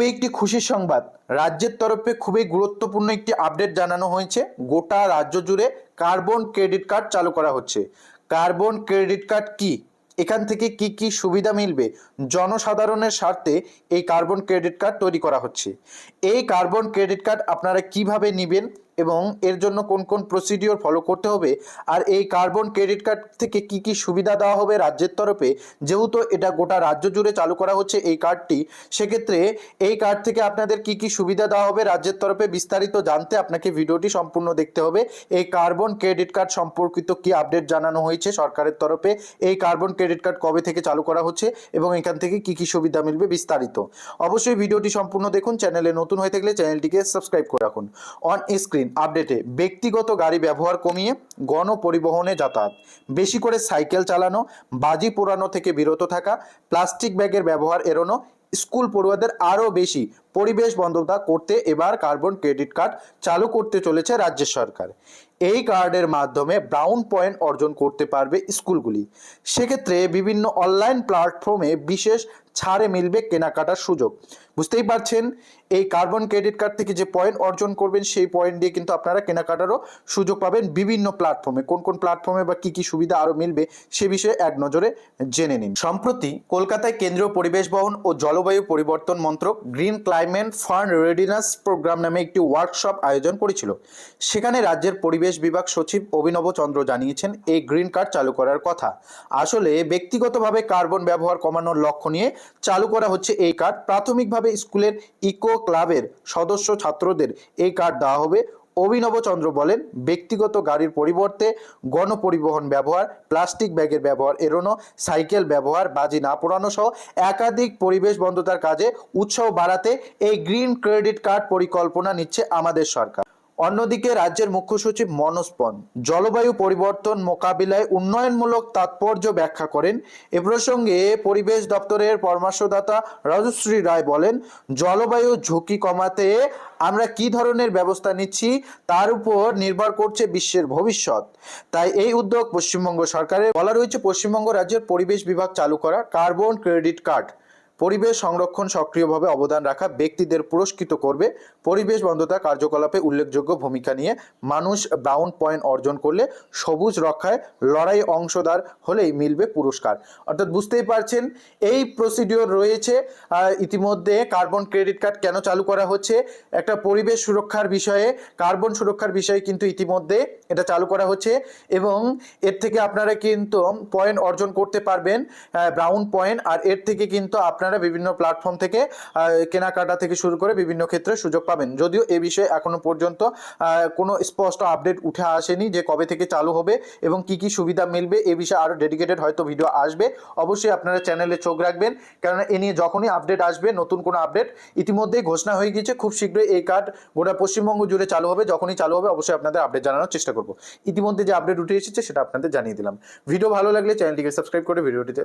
খুবই একটি খুশির সংবাদ। রাজ্যের তরফে খুবই গুরুত্বপূর্ণ একটি আপডেট জানানো হয়েছে। গোটা রাজ্য জুড়ে কার্বন ক্রেডিট কার্ড চালু করা হচ্ছে। কার্বন ক্রেডিট কার্ড কি? এখান থেকে কি কি সুবিধা মিলবে? জনসাধারণের স্বার্থে এই কার্বন ক্রেডিট কার্ড তৈরি করা হচ্ছে। এই কার্বন ক্রেডিট কার্ড আপনারা কীভাবে নেবেন? এবং এর জন্য কোন কোন প্রসিডিওর ফলো করতে হবে? আর এই কার্বন ক্রেডিট কার্ড থেকে কি কি সুবিধা দেওয়া হবে রাজ্যের তরফে? যেহেতু এটা গোটা রাজ্য জুড়ে চালু করা হচ্ছে এই কার্ডটি সেক্ষেত্রে এই কার্ড থেকে আপনাদের কি কি সুবিধা দেওয়া হবে রাজ্যের তরফে বিস্তারিত জানতে আপনাকে ভিডিওটি সম্পূর্ণ দেখতে হবে। এই কার্বন ক্রেডিট কার্ড সম্পর্কিত কি আপডেট জানানো হয়েছে সরকারের তরফে? এই কার্বন ক্রেডিট কার্ড কবে থেকে চালু করা হচ্ছে? এবং এখান থেকে কি কি সুবিধা মিলবে বিস্তারিত? অবশ্যই ভিডিওটি সম্পূর্ণ দেখুন, চ্যানেলে নতুন হয়ে থাকলে চ্যানেলটিকে সাবস্ক্রাইব করে রাখুন। অন স্ক্রিন আপডেটে, ব্যক্তিগত গাড়ি ব্যবহার কমিয়ে গণপরিবহনে যাতায়াত। বেশি করে সাইকেল চালানো, বাজি পোড়ানো থেকে বিরত থাকা, প্লাস্টিক ব্যাগের ব্যবহার এড়ানো, স্কুল পড়ুয়াদের আরও বেশি পরিবেশ বন্ধতা করতে এবার কার্বন ক্রেডিট কার্ড চালু করতে চলেছে রাজ্য সরকার। এই কার্ডের মাধ্যমে ব্রাউন পয়েন্ট অর্জন করতে পারবে স্কুলগুলি। সেক্ষেত্রে বিভিন্ন অনলাইন প্ল্যাটফর্মে বিশেষ ছাড়ে মিলবে কেনাকাটার সুযোগ। বুঝতেই পারছেন? এই কার্বন ক্রেডিট কার্ড থেকে যে পয়েন্ট অর্জন করবেন, সেই পয়েন্ট দিয়ে কিন্তু আপনারা কেনাকাটারও সুযোগ পাবেন বিভিন্ন প্ল্যাটফর্মে। কোন কোন প্ল্যাটফর্মে বা কি কি সুবিধা আরও মিলবে, সে বিষয়ে এক নজরে জেনে নিন। সম্প্রতি কলকাতায় কেন্দ্রীয় পরিবেশ বহন ও জলবায়ু পরিবর্তন মন্ত্রক green climate fund readiness programme নামে একটি ওয়ার্কশপ আয়োজন করেছিল। সেখানে রাজ্যের পরিবেশ বিভাগ সচিব অভিনব চন্দ্র জানিয়েছেন, এই গ্রিন কার্ড চালু করার কথা। আসলে ব্যক্তিগতভাবে কার্বন ব্যবহার কমানোর লক্ষ্য নিয়ে চালু করা হচ্ছে এই কার্ড। প্রাথমিকভাবে স্কুলের ইকো ক্লাবের সদস্য ছাত্রদের এই কার্ড দেওয়া হবে। অভিনব চন্দ্র বলেন, ব্যক্তিগত গাড়ির পরিবর্তে গণপরিবহন ব্যবহার, প্লাস্টিক ব্যাগের ব্যবহার এড়ানো, সাইকেল ব্যবহার, বাজি না পোড়ানো সহ একাধিক পরিবেশ বন্ধতার কাজে উৎসাহ বাড়াতে এই গ্রিন ক্রেডিট কার্ড পরিকল্পনা নিচ্ছে আমাদের সরকার। অন্যদিকে রাজ্যের মুখ্য সচিব মনোজ পন জলবায়ু পরিবর্তন মোকাবিলায় উন্নয়নমূলক তাৎপর্য ব্যাখ্যা করেন। এ প্রসঙ্গে পরিবেশ দপ্তরের পরামর্শদাতা রাজশ্রী রায় বলেন, জলবায়ু ঝুঁকি কমাতে আমরা কি ধরনের ব্যবস্থা নিচ্ছি তার উপর নির্ভর করছে বিশ্বের ভবিষ্যৎ। তাই এই উদ্যোগ পশ্চিমবঙ্গ সরকারের বলা রয়েছে পশ্চিমবঙ্গ রাজ্যের পরিবেশ বিভাগ চালু করা কার্বন ক্রেডিট কার্ড। পরিবেশ সংরক্ষণ সক্রিয়ভাবে অবদান রাখা ব্যক্তিদের পুরস্কৃত করবে। পরিবেশ বন্ধতা কার্যকলাপে উল্লেখযোগ্য ভূমিকা নিয়ে মানুষ ব্রাউন পয়েন্ট অর্জন করলে সবুজ রক্ষায় লড়াই অংশদার হলেই মিলবে পুরস্কার। অর্থাৎ বুঝতেই পারছেন, এই প্রসিডিওর রয়েছে ইতিমধ্যে কার্বন ক্রেডিট কার্ড কেন চালু করা হচ্ছে? একটা পরিবেশ সুরক্ষার বিষয়ে কার্বন সুরক্ষার বিষয়ে কিন্তু ইতিমধ্যে এটা চালু করা হচ্ছে এবং এর থেকে আপনারা কিন্তু পয়েন্ট অর্জন করতে পারবেন ব্রাউন পয়েন্ট, আর এর থেকে কিন্তু আপনারা বিভিন্ন প্ল্যাটফর্ম থেকে কেনাকাটা থেকে শুরু করে বিভিন্ন ক্ষেত্রে সুযোগ পাবেন। যদিও এ বিষয়ে এখনও পর্যন্ত কোনো স্পষ্ট আপডেট উঠে আসেনি যে কবে থেকে চালু হবে এবং কি কি সুবিধা মিলবে, এ বিষয়ে আরও ডেডিকেটেড হয়তো ভিডিও আসবে। অবশ্যই আপনারা চ্যানেলে চোখ রাখবেন, কেননা এ নিয়ে যখনই আপডেট আসবে, নতুন কোনো আপডেট ইতিমধ্যেই ঘোষণা হয়ে গিয়েছে, খুব শীঘ্রই এই কার্ড গোটা পশ্চিমবঙ্গ জুড়ে চালু হবে, যখনই চালু হবে অবশ্যই আপনাদের আপডেট জানানোর চেষ্টা করব। ইতিমধ্যে যে আপডেট উঠে এসেছে, সেটা আপনাদের জানিয়ে দিলাম। ভিডিও ভালো লাগলে চ্যানেলটিকে সাবস্ক্রাইব করে ভিডিওটিতে